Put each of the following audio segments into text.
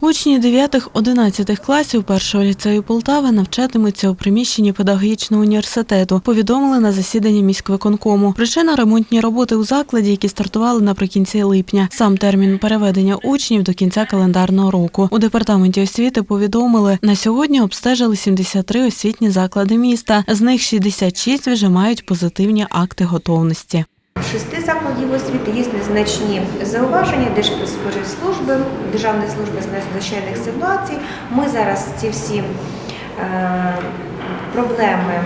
Учні 9-11 класів першого ліцею Полтави навчатимуться у приміщенні педагогічного університету. Повідомили на засіданні міськвиконкому. Причина ремонтні роботи у закладі, які стартували наприкінці липня. Сам термін переведення учнів до кінця календарного року. У департаменті освіти повідомили, на сьогодні обстежили 73 освітні заклади міста. З них 66 вже мають позитивні акти готовності. Шести закладів освіти є незначні зауваження Держспецслужби, Державної служби з надзвичайних ситуацій. Ми зараз ці всі е, проблеми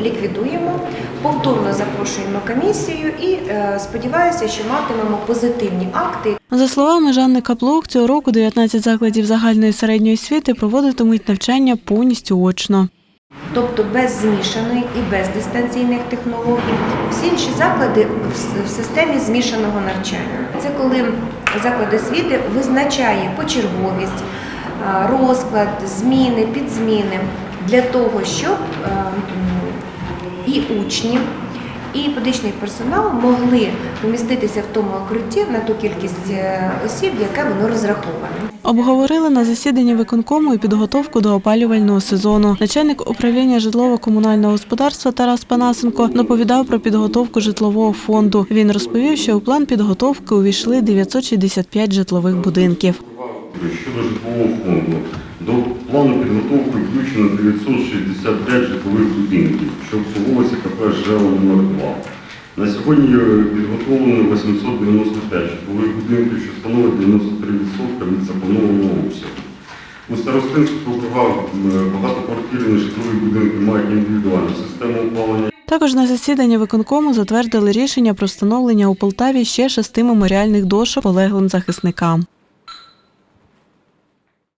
ліквідуємо, повторно запрошуємо комісію і е, сподіваюся, що матимемо позитивні акти, За словами Жанни Каплук, цього року 19 закладів загальної середньої освіти проводитимуть навчання повністю очно. Тобто без змішаної і без дистанційних технологій. Всі інші заклади в системі змішаного навчання. Це коли заклад освіти визначає почерговість, розклад, зміни, підзміни для того, щоб і учні, і педагогічний персонал могли поміститися в тому укритті на ту кількість е, осіб, яке воно розраховане. Обговорили на засіданні виконкому і підготовку до опалювального сезону. Начальник управління житлово-комунального господарства Тарас Панасенко доповідав про підготовку житлового фонду. Він розповів, що у план підготовки увійшли 965 житлових будинків. Щодо житлового фонду, до плану підготовки включено 965 житлових будинків, що обслуговується КП ЖЕО номер 2 На сьогодні е, підготовлено 895 житлових будинків, що становить 93% від запланованого обсягу. У старостинських округах багатоквартирні житлові будинки мають індивідуальну систему опалення. Також на засіданні виконкому затвердили рішення про встановлення у Полтаві ще шести меморіальних дошок полеглим захисникам.